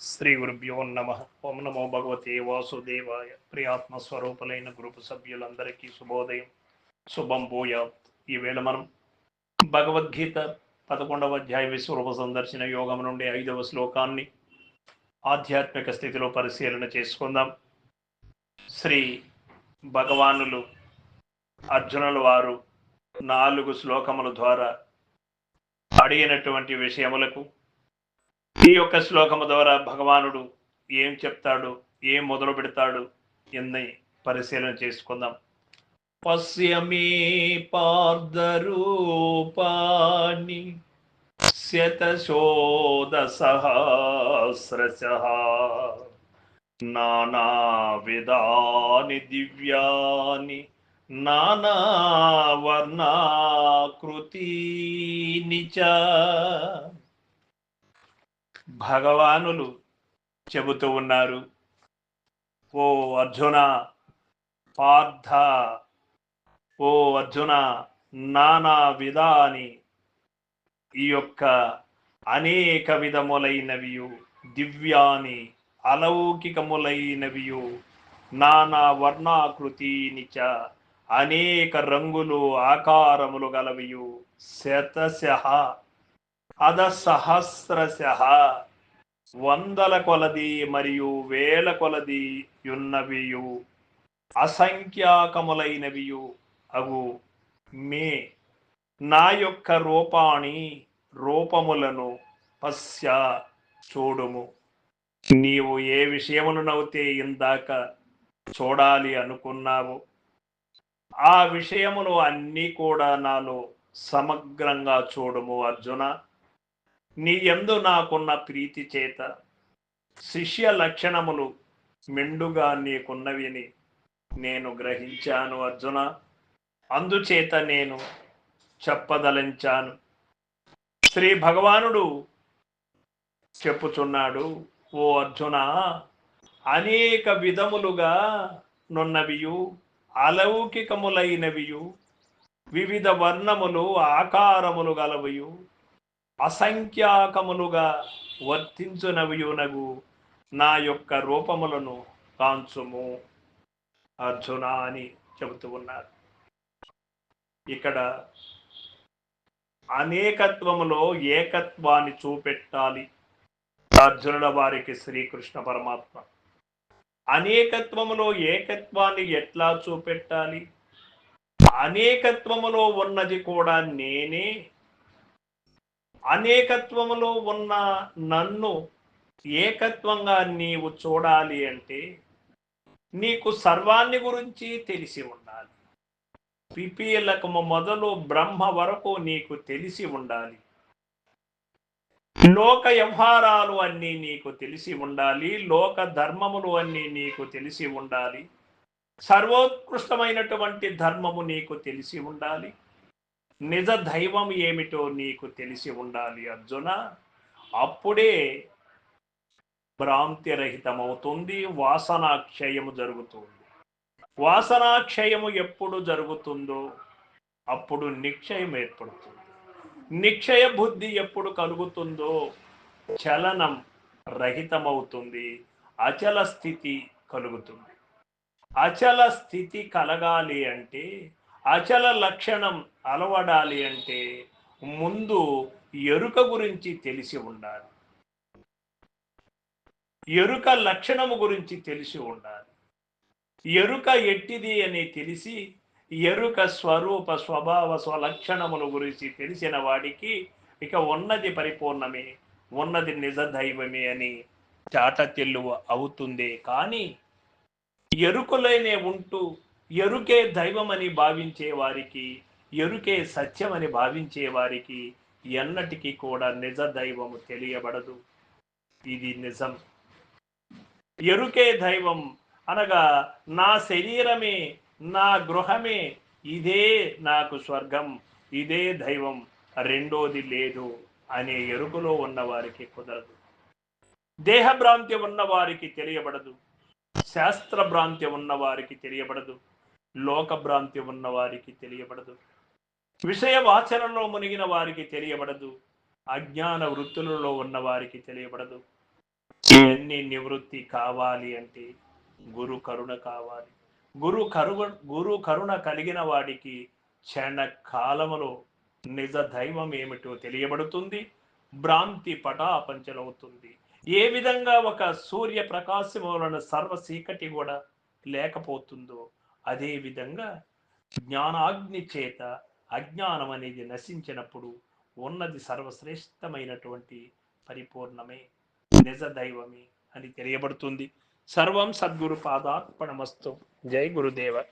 శ్రీ గురుభ్యో నమ. ఓం నమో భగవతే వాసుదేవాయ. ప్రియాత్మ స్వరూపులైన గ్రూపు సభ్యులందరికీ శుభోదయం. శుభం భూయ ఈవేళ మనం భగవద్గీత పదకొండవ అధ్యాయ విశ్వరూప సందర్శన యోగం నుండి ఐదవ శ్లోకాన్ని ఆధ్యాత్మిక స్థితిలో పరిశీలన చేసుకుందాం. శ్రీ భగవానులు అర్జునుల వారు నాలుగు శ్లోకముల ద్వారా అడిగినటువంటి విషయములకు ఈ యొక్క శ్లోకము ద్వారా భగవానుడు ఏం చెప్తాడు ఏం మొదలు పెడతాడు ఎన్ని పరిశీలన చేసుకుందాం. పశ్యమీ పార్దరూపాణి శతశోదసహస్రశ నానావిధాని నానా విధాని దివ్యాని నానావర్ణాకృతీని చ భగవానులు చెబుతూ ఉన్నారు. ఓ అర్జున పార్థ. ఓ అర్జున నానా విధాని. ఈ యొక్క అనేక విధములైనవియు దివ్యాని అలౌకికములైనవియు నానా వర్ణాకృతినిచ అనేక రంగులు ఆకారములు గలవియు శతశ. అద సహస్రశ. వందల కొలది మరియు వేల కొలది యున్నవియు. అసంఖ్యాకములైనవియు. అగు మే. నా యొక్క రూపాణి రూపములను పశ్య చూడుము. నీవు ఏ విషయములనైతే ఇందాక చూడాలి అనుకున్నావు. ఆ విషయములు అన్నీ కూడా నాలో సమగ్రంగా చూడుము అర్జున. నీ ఎందు నాకున్న ప్రీతి చేత శిష్య లక్షణములు మెండుగా నీకున్నవిని నేను గ్రహించాను అర్జున. అందుచేత నేను చెప్పదలించాను. శ్రీ భగవానుడు చెప్పుచున్నాడు ఓ అర్జున అనేక విధములుగా నున్నవియు అలౌకికములైనవియు వివిధ వర్ణములు ఆకారములు గలవయు అసంఖ్యాకములుగా వర్తించునవియునగు నా యొక్క రూపములను కాంచుము. అర్జున అని చెబుతూ ఉన్నారు. ఇక్కడ అనేకత్వములో ఏకత్వాన్ని చూపెట్టాలి అర్జునుల వారికి శ్రీకృష్ణ పరమాత్మ. అనేకత్వములో ఏకత్వాన్ని ఎట్లా చూపెట్టాలి? అనేకత్వములో ఉన్నది కూడా నేనే అనేకత్వములో ఉన్న నన్ను ఏకత్వంగా నీవు చూడాలి అంటే నీకు సర్వాన్ని గురించి తెలిసి ఉండాలి. పిపీలకము మొదలు బ్రహ్మ వరకు నీకు తెలిసి ఉండాలి. లోక వ్యవహారాలు అన్నీ నీకు తెలిసి ఉండాలి. లోక ధర్మములు అన్నీ నీకు తెలిసి ఉండాలి. సర్వోత్కృష్టమైనటువంటి ధర్మము నీకు తెలిసి ఉండాలి. నిజ దైవం ఏమిటో నీకు తెలిసి ఉండాలి అర్జున. అప్పుడే భ్రాంతిరహితమవుతుంది వాసనాక్షయము జరుగుతుంది. వాసనాక్షయము ఎప్పుడు జరుగుతుందో అప్పుడు నిక్షయం ఏర్పడుతుంది. నిక్షయ బుద్ధి ఎప్పుడు కలుగుతుందో చలనం రహితమవుతుంది అచల స్థితి కలుగుతుంది. అచల స్థితి కలగాలి అంటే అచల లక్షణం అలవడాలి అంటే ముందు ఎరుక గురించి తెలిసి ఉండాలి. ఎరుక లక్షణము గురించి తెలిసి ఉండాలి. ఎరుక ఎట్టిది అని తెలిసి ఎరుక స్వరూప స్వభావ స్వలక్షణముల గురించి తెలిసిన వాడికి ఇక ఉన్నది పరిపూర్ణమే ఉన్నది నిజ దైవమే అని చాట తెల్లువ అవుతుందే. కానీ ఎరుకలోనే ఉంటూ ఎరుకే దైవమని భావించే వారికి ఎరుకే సత్యమని భావించే వారికి ఎన్నటికీ కూడా నిజ దైవము తెలియబడదు. ఇది నిజం. ఎరుకే దైవం అనగా నా శరీరమే నా గృహమే ఇదే నాకు స్వర్గం ఇదే దైవం రెండోది లేదు అనే ఎరుకలో ఉన్నవారికి కుదరదు. దేహభ్రాంతి ఉన్నవారికి తెలియబడదు. శాస్త్ర భ్రాంతి ఉన్నవారికి తెలియబడదు. లోక భ్రాంతి ఉన్న వారికి తెలియబడదు. విషయ వాచనలో మునిగిన వారికి తెలియబడదు. అజ్ఞాన వృత్తులలో ఉన్న వారికి తెలియబడదు. ఇవన్నీ నివృత్తి కావాలి అంటే గురు కరుణ కావాలి. గురు కరుణ గురు కరుణ కలిగిన వాడికి క్షణ కాలములో నిజ దైవం ఏమిటో తెలియబడుతుంది. భ్రాంతి పటాపంచలవుతుంది. ఏ విధంగా ఒక సూర్య ప్రకాశం వలన సర్వ చీకటి కూడా లేకపోతుందో అదేవిధంగా జ్ఞానాగ్ని చేత అజ్ఞానం అనేది నశించినప్పుడు ఉన్నది సర్వశ్రేష్టమైనటువంటి పరిపూర్ణమే నిజ దైవమే అని తెలియబడుతుంది. సర్వం సద్గురు పాదార్పణమస్తు. జై గురుదేవ.